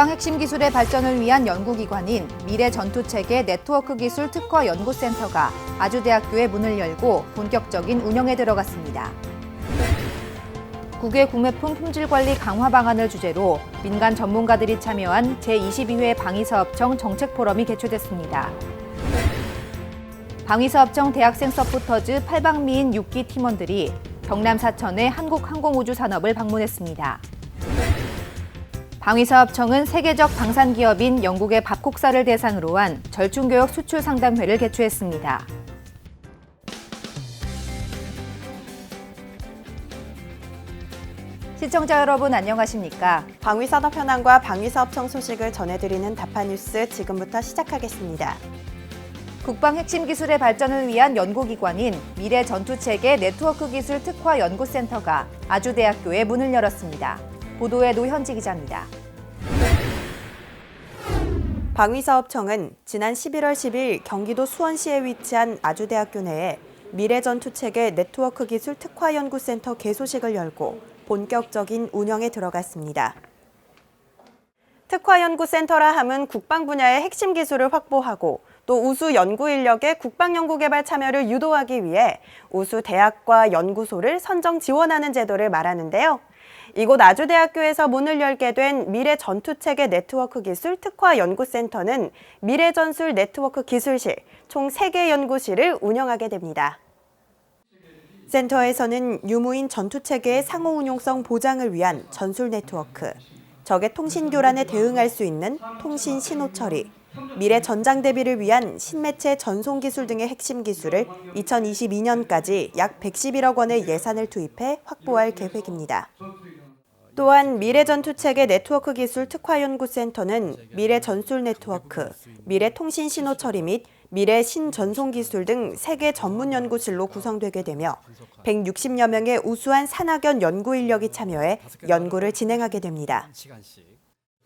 국방 핵심 기술의 발전을 위한 연구기관인 미래 전투체계 네트워크 기술 특화 연구센터가 아주대학교에 문을 열고 본격적인 운영에 들어갔습니다. 국외 구매품 품질 관리 강화 방안을 주제로 민간 전문가들이 참여한 제22회 방위사업청 정책 포럼이 개최됐습니다. 방위사업청 대학생 서포터즈 8방미인 6기 팀원들이 경남 사천의 한국항공우주 산업을 방문했습니다. 방위사업청은 세계적 방산 기업인 영국의 밥콕사를 대상으로 한 절충교역 수출 상담회를 개최했습니다. 시청자 여러분 안녕하십니까? 방위산업 현황과 방위사업청 소식을 전해드리는 다파뉴스 지금부터 시작하겠습니다. 국방 핵심 기술의 발전을 위한 연구기관인 미래 전투체계 네트워크 기술 특화 연구센터가 아주대학교에 문을 열었습니다. 보도에 노현지 기자입니다. 방위사업청은 지난 11월 10일 경기도 수원시에 위치한 아주대학교 내에 미래전투체계 네트워크 기술 특화 연구센터 개소식을 열고 본격적인 운영에 들어갔습니다. 특화 연구센터라 함은 국방 분야의 핵심 기술을 확보하고 또 우수 연구 인력의 국방 연구 개발 참여를 유도하기 위해 우수 대학과 연구소를 선정 지원하는 제도를 말하는데요. 이곳 아주대학교에서 문을 열게 된 미래 전투체계 네트워크 기술 특화 연구센터는 미래 전술 네트워크 기술실 총 3개 연구실을 운영하게 됩니다. 센터에서는 유무인 전투체계의 상호 운용성 보장을 위한 전술 네트워크, 적의 통신 교란에 대응할 수 있는 통신 신호 처리, 미래 전장 대비를 위한 신매체 전송 기술 등의 핵심 기술을 2022년까지 약 111억 원의 예산을 투입해 확보할 계획입니다. 또한 미래전투체계 네트워크 기술 특화연구센터는 미래 전술 네트워크, 미래 통신 신호 처리 및 미래 신전송 기술 등 3개 전문 연구실로 구성되게 되며 160여 명의 우수한 산학연 연구 인력이 참여해 연구를 진행하게 됩니다.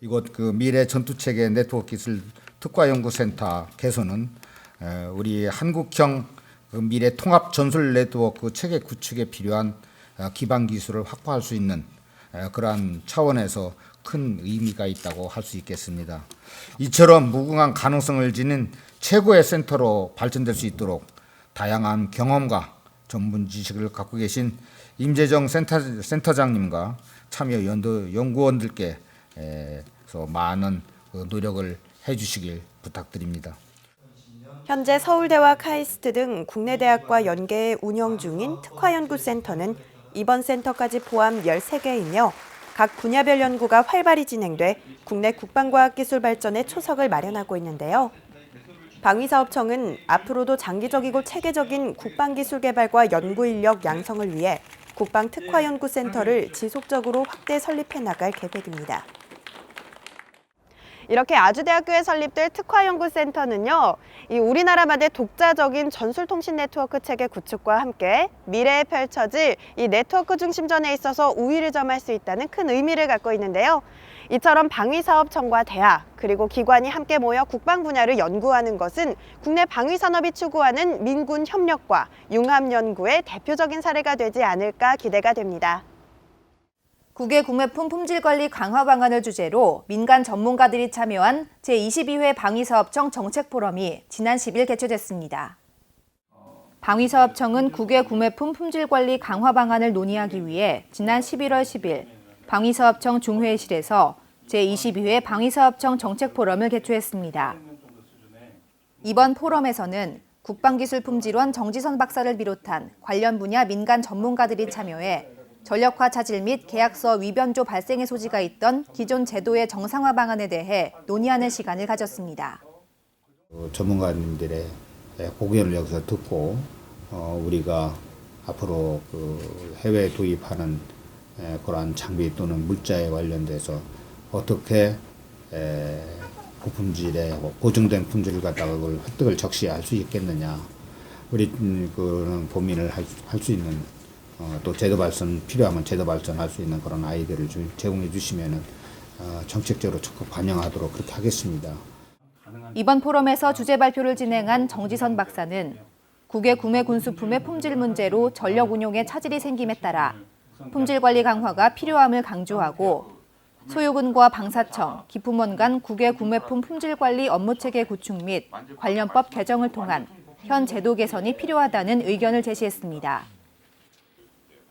이곳 그 미래 전투체계 네트워크 기술 특화 연구센터 개소는 에, 우리 한국형 그 미래 통합 전술 네트워크 체계 구축에 필요한 어, 기반 기술을 확보할 수 있는 에, 그러한 차원에서 큰 의미가 있다고 할 수 있겠습니다. 이처럼 무궁한 가능성을 지닌 최고의 센터로 발전될 수 있도록 다양한 경험과 전문 지식을 갖고 계신 임재정 센터, 센터장님과 참여 연도 연구원들께 에서 많은 그 노력을 해주시길 부탁드립니다. 현재 서울대와 카이스트 등 국내 대학과 연계해 운영 중인 특화연구센터는 이번 센터까지 포함 13개이며 각 분야별 연구가 활발히 진행돼 국내 국방과학기술 발전에 초석을 마련하고 있는데요. 방위사업청은 앞으로도 장기적이고 체계적인 국방기술 개발과 연구 인력 양성을 위해 국방특화연구센터를 지속적으로 확대 설립해 나갈 계획입니다. 이렇게 아주대학교에 설립될 특화연구센터는요, 이 우리나라만의 독자적인 전술통신 네트워크 체계 구축과 함께 미래에 펼쳐질 이 네트워크 중심전에 있어서 우위를 점할 수 있다는 큰 의미를 갖고 있는데요. 이처럼 방위사업청과 대학 그리고 기관이 함께 모여 국방 분야를 연구하는 것은 국내 방위산업이 추구하는 민군 협력과 융합 연구의 대표적인 사례가 되지 않을까 기대가 됩니다. 국외 구매품 품질 관리 강화 방안을 주제로 민간 전문가들이 참여한 제22회 방위사업청 정책 포럼이 지난 10일 개최됐습니다. 방위사업청은 국외 구매품 품질 관리 강화 방안을 논의하기 위해 지난 11월 10일 방위사업청 중회의실에서 제22회 방위사업청 정책 포럼을 개최했습니다. 이번 포럼에서는 국방기술품질원 정지선 박사를 비롯한 관련 분야 민간 전문가들이 참여해 전력화 차질 및 계약서 위변조 발생의 소지가 있던 기존 제도의 정상화 방안에 대해 논의하는 시간을 가졌습니다. 어, 전문가님들의 고견을 여기서 듣고 어, 우리가 앞으로 그 해외 도입하는 에, 그러한 장비 또는 물자에 관련돼서 어떻게 에, 고품질의 보증된 품질을 갖다가 그걸 획득을 적시할 수 있겠느냐 우리 음, 그런 고민을 할 수 있는 어, 또 제도 발전 필요하면 제도 발전할 수 있는 그런 아이디어를 주, 제공해 주시면은 어, 정책적으로 적극 반영하도록 그렇게 하겠습니다. 이번 포럼에서 주제 발표를 진행한 정지선 박사는 국외 구매 군수품의 품질 문제로 전력 운용에 차질이 생김에 따라 품질 관리 강화가 필요함을 강조하고 소유군과 방사청, 기품원 간 국외 구매품 품질 관리 업무 체계 구축 및 관련법 개정을 통한 현 제도 개선이 필요하다는 의견을 제시했습니다.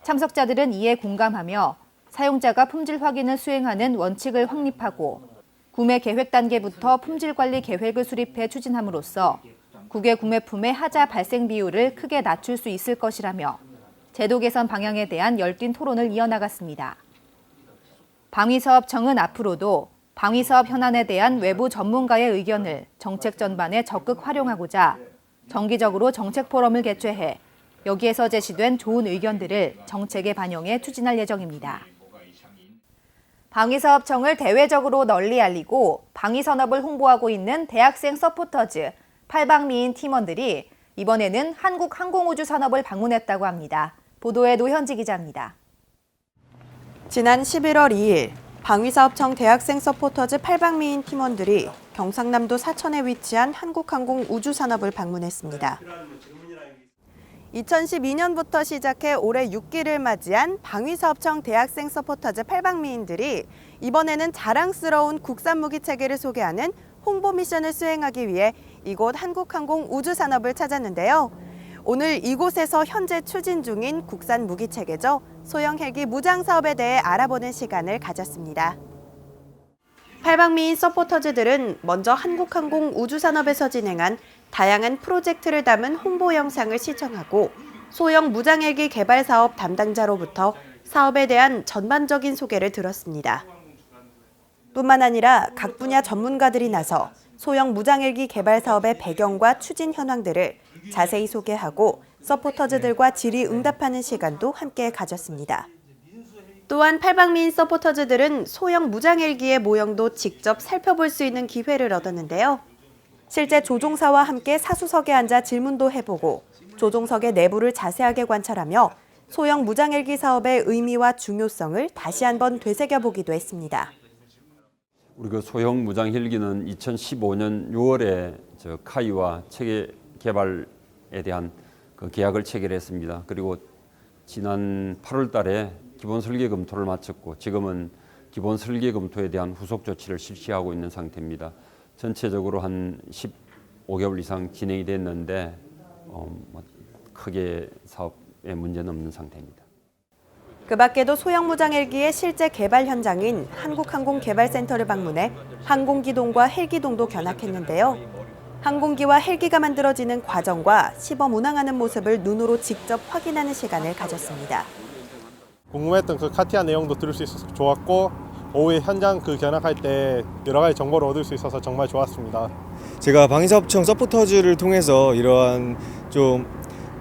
참석자들은 이에 공감하며 사용자가 품질 확인을 수행하는 원칙을 확립하고 구매 계획 단계부터 품질 관리 계획을 수립해 추진함으로써 국외 구매품의 하자 발생 비율을 크게 낮출 수 있을 것이라며 제도 개선 방향에 대한 열띤 토론을 이어나갔습니다. 방위사업청은 앞으로도 방위사업 현안에 대한 외부 전문가의 의견을 정책 전반에 적극 활용하고자 정기적으로 정책 포럼을 개최해 여기에서 제시된 좋은 의견들을 정책에 반영해 추진할 예정입니다. 방위사업청을 대외적으로 널리 알리고 방위산업을 홍보하고 있는 대학생 서포터즈 팔방미인 팀원들이 이번에는 한국 항공우주 산업을 방문했다고 합니다. 보도에 노현지 기자입니다. 지난 11월 2일 방위사업청 대학생 서포터즈 8박미인 팀원들이 경상남도 사천에 위치한 한국항공 우주산업을 방문했습니다. 2012년부터 시작해 올해 6기를 맞이한 방위사업청 대학생 서포터즈 8박미인들이 이번에는 자랑스러운 국산 무기 체계를 소개하는 홍보 미션을 수행하기 위해 이곳 한국항공 우주산업을 찾았는데요. 오늘 이곳에서 현재 추진 중인 국산 무기 체계죠. 소형 헬기 무장 사업에 대해 알아보는 시간을 가졌습니다. 팔방미인 서포터즈들은 먼저 한국항공 우주산업에서 진행한 다양한 프로젝트를 담은 홍보 영상을 시청하고 소형 무장헬기 개발 사업 담당자로부터 사업에 대한 전반적인 소개를 들었습니다. 뿐만 아니라 각 분야 전문가들이 나서 소형 무장헬기 개발 사업의 배경과 추진 현황들을 자세히 소개하고 서포터즈들과 질의 응답하는 시간도 함께 가졌습니다. 또한 팔방미인 서포터즈들은 소형 무장헬기의 모형도 직접 살펴볼 수 있는 기회를 얻었는데요. 실제 조종사와 함께 사수석에 앉아 질문도 해보고 조종석의 내부를 자세하게 관찰하며 소형 무장헬기 사업의 의미와 중요성을 다시 한번 되새겨보기도 했습니다. 우리 그 소형 무장 헬기는 2015년 6월에 저 카이와 체계 개발에 대한 그 계약을 체결했습니다. 그리고 지난 8월 달에 기본 설계 검토를 마쳤고 지금은 기본 설계 검토에 대한 후속 조치를 실시하고 있는 상태입니다. 전체적으로 한 15개월 이상 진행이 됐는데 어, 뭐 크게 사업에 문제는 없는 상태입니다. 그 밖에도 소형 무장 헬기의 실제 개발 현장인 한국항공개발센터를 방문해 항공기동과 헬기동도 견학했는데요. 항공기와 헬기가 만들어지는 과정과 시범 운항하는 모습을 눈으로 직접 확인하는 시간을 가졌습니다. 궁금했던 그 카티아 내용도 들을 수 있어서 좋았고 오후에 현장 그 견학할 때 여러 가지 정보를 얻을 수 있어서 정말 좋았습니다. 제가 방위사업청 서포터즈를 통해서 이러한 좀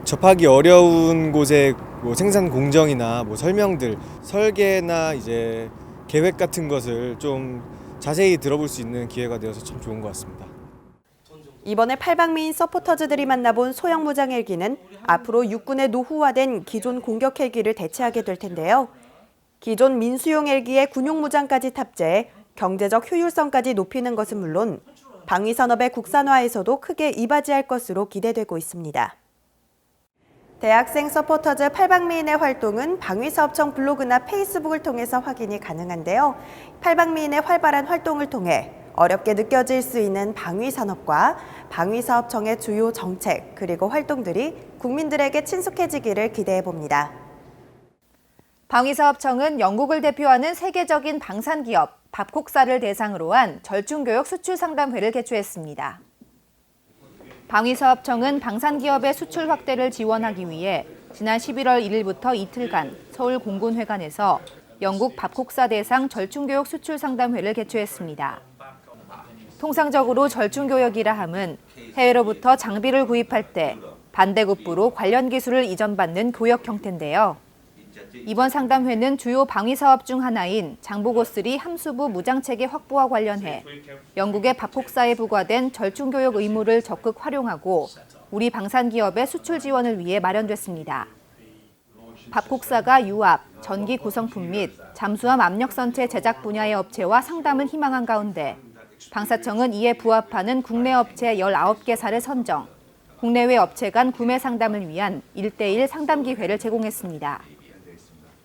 접하기 어려운 곳의 뭐 생산 공정이나 뭐 설명들, 설계나 이제 계획 같은 것을 좀 자세히 들어볼 수 있는 기회가 되어서 참 좋은 것 같습니다. 이번에 팔방미인 서포터즈들이 만나본 소형 무장 헬기는 앞으로 육군의 노후화된 기존 공격 헬기를 대체하게 될 텐데요. 기존 민수용 헬기의 군용 무장까지 탑재해 경제적 효율성까지 높이는 것은 물론 방위 산업의 국산화에서도 크게 이바지할 것으로 기대되고 있습니다. 대학생 서포터즈 팔방미인의 활동은 방위사업청 블로그나 페이스북을 통해서 확인이 가능한데요. 팔방미인의 활발한 활동을 통해 어렵게 느껴질 수 있는 방위산업과 방위사업청의 주요 정책 그리고 활동들이 국민들에게 친숙해지기를 기대해 봅니다. 방위사업청은 영국을 대표하는 세계적인 방산기업 밥콕사를 대상으로 한 절충교육 수출 상담회를 개최했습니다. 방위사업청은 방산기업의 수출 확대를 지원하기 위해 지난 11월 1일부터 이틀간 서울 공군회관에서 영국 밥콕사 대상 절충교육 수출 상담회를 개최했습니다. 통상적으로 절충교역이라 함은 해외로부터 장비를 구입할 때 반대급부로 관련 기술을 이전받는 교역 형태인데요. 이번 상담회는 주요 방위 사업 중 하나인 장보고 3 함수부 무장 체계 확보와 관련해 영국의 밥폭사에 부과된 절충교역 의무를 적극 활용하고 우리 방산 기업의 수출 지원을 위해 마련됐습니다. 밥콕사가 유압, 전기 구성품 및 잠수함 압력선체 제작 분야의 업체와 상담을 희망한 가운데 방사청은 이에 부합하는 국내 업체 19개사를 선정, 국내외 업체 간 구매 상담을 위한 1대1 상담 기회를 제공했습니다.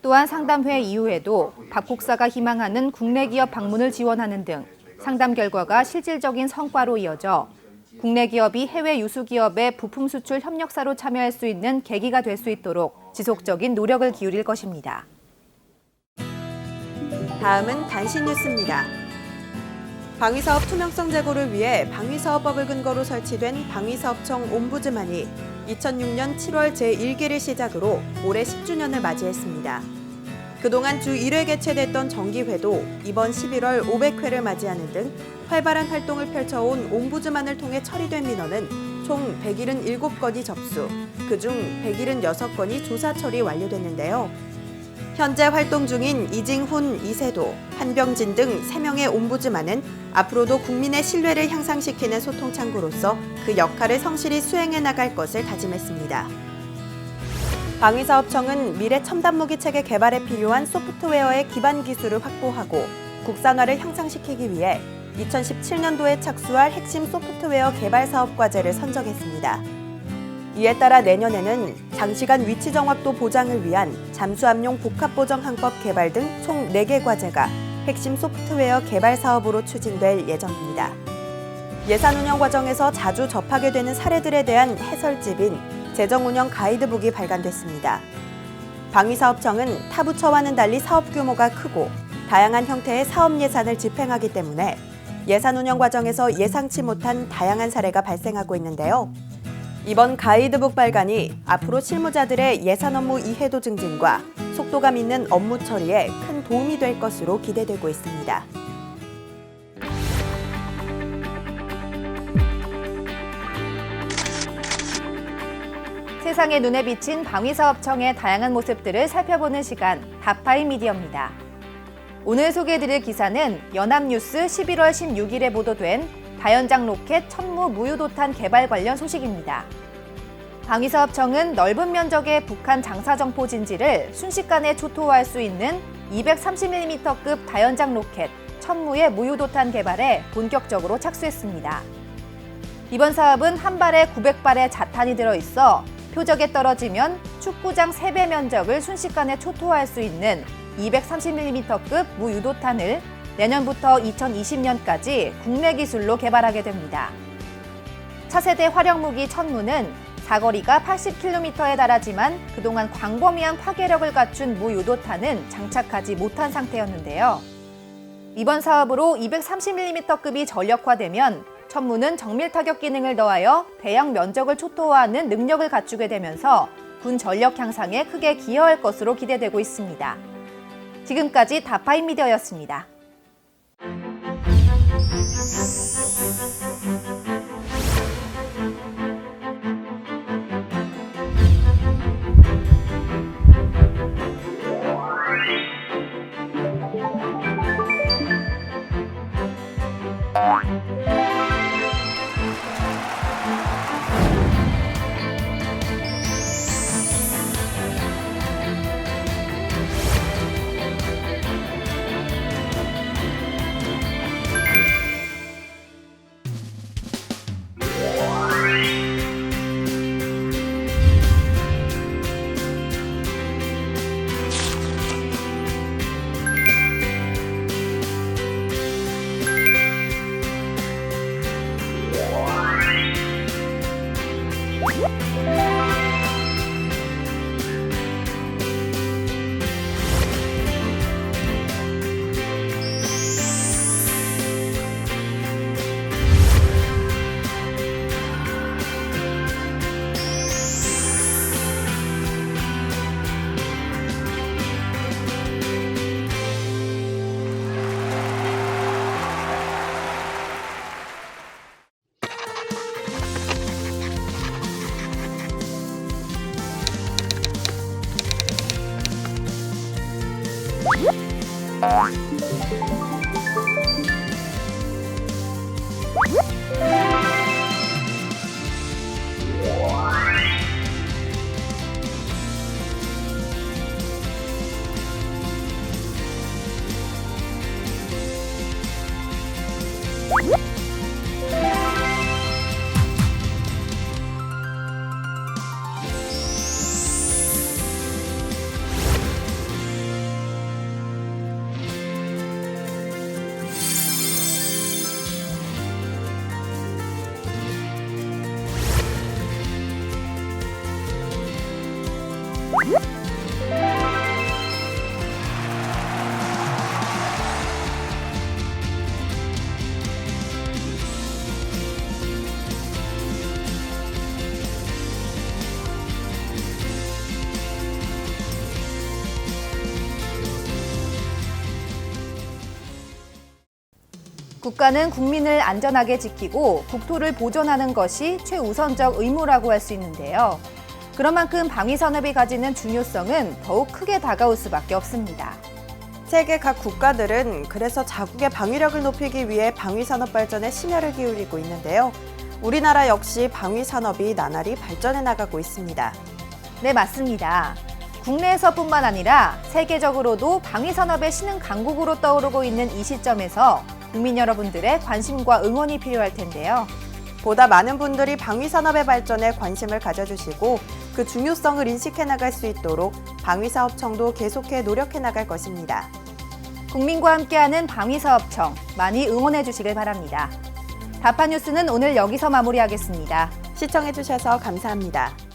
또한 상담회 이후에도 박 국사가 희망하는 국내 기업 방문을 지원하는 등 상담 결과가 실질적인 성과로 이어져 국내 기업이 해외 유수 기업의 부품 수출 협력사로 참여할 수 있는 계기가 될 수 있도록 지속적인 노력을 기울일 것입니다. 다음은 단신 뉴스입니다. 방위사업 투명성 제고를 위해 방위사업법을 근거로 설치된 방위사업청 옴부즈만이 2006년 7월 제1기를 시작으로 올해 10주년을 맞이했습니다. 그동안 주 1회 개최됐던 정기회도 이번 11월 500회를 맞이하는 등 활발한 활동을 펼쳐온 옴부즈만을 통해 처리된 민원은 총 177건이 접수, 그중 176건이 조사 처리 완료됐는데요. 현재 활동 중인 이징훈, 이세도, 한병진 등 3명의 옴부즈만은 앞으로도 국민의 신뢰를 향상시키는 소통 창구로서 그 역할을 성실히 수행해 나갈 것을 다짐했습니다. 방위사업청은 미래 첨단 무기 체계 개발에 필요한 소프트웨어의 기반 기술을 확보하고 국산화를 향상시키기 위해 2017년도에 착수할 핵심 소프트웨어 개발 사업 과제를 선정했습니다. 이에 따라 내년에는 장시간 위치 정확도 보장을 위한 잠수함용 복합보정 항법 개발 등 총 4개 과제가 핵심 소프트웨어 개발 사업으로 추진될 예정입니다. 예산 운영 과정에서 자주 접하게 되는 사례들에 대한 해설집인 재정 운영 가이드북이 발간됐습니다. 방위사업청은 타 부처와는 달리 사업 규모가 크고 다양한 형태의 사업 예산을 집행하기 때문에 예산 운영 과정에서 예상치 못한 다양한 사례가 발생하고 있는데요. 이번 가이드북 발간이 앞으로 실무자들의 예산 업무 이해도 증진과 속도감 있는 업무 처리에 큰 도움이 될 것으로 기대되고 있습니다. 세상의 눈에 비친 방위사업청의 다양한 모습들을 살펴보는 시간 다파인 미디어입니다. 오늘 소개해드릴 기사는 연합뉴스 11월 16일에 보도된 다연장 로켓 천무 무유도탄 개발 관련 소식입니다. 방위사업청은 넓은 면적의 북한 장사정포 진지를 순식간에 초토화할 수 있는 230mm급 다연장 로켓 천무의 무유도탄 개발에 본격적으로 착수했습니다. 이번 사업은 한 발에 900발의 자탄이 들어 있어 표적에 떨어지면 축구장 3배 면적을 순식간에 초토화할 수 있는 230mm급 무유도탄을 내년부터 2020년까지 국내 기술로 개발하게 됩니다. 차세대 활용무기 천무는 사거리가 80km에 달하지만 그동안 광범위한 파괴력을 갖춘 무유도탄은 장착하지 못한 상태였는데요. 이번 사업으로 230mm급이 전력화되면 천무는 정밀 타격 기능을 더하여 대형 면적을 초토화하는 능력을 갖추게 되면서 군 전력 향상에 크게 기여할 것으로 기대되고 있습니다. 지금까지 다파인 미디어였습니다. Bye. 국가는 국민을 안전하게 지키고 국토를 보존하는 것이 최우선적 의무라고 할 수 있는데요. 그런 만큼 방위 산업이 가지는 중요성은 더욱 크게 다가올 수밖에 없습니다. 세계 각 국가들은 그래서 자국의 방위력을 높이기 위해 방위산업 발전에 심혈을 기울이고 있는데요. 우리나라 역시 방위산업이 나날이 발전해 나가고 있습니다. 네, 맞습니다. 국내에서뿐만 아니라 세계적으로도 방위 산업의 신흥 강국으로 떠오르고 있는 이 시점에서 국민 여러분들의 관심과 응원이 필요할 텐데요. 보다 많은 분들이 방위 산업의 발전에 관심을 가져주시고 그 중요성을 인식해 나갈 수 있도록 방위 사업청도 계속해 노력해 나갈 것입니다. 국민과 함께하는 방위 사업청 많이 응원해 주시길 바랍니다. 다파 뉴스는 오늘 여기서 마무리하겠습니다. 시청해 주셔서 감사합니다.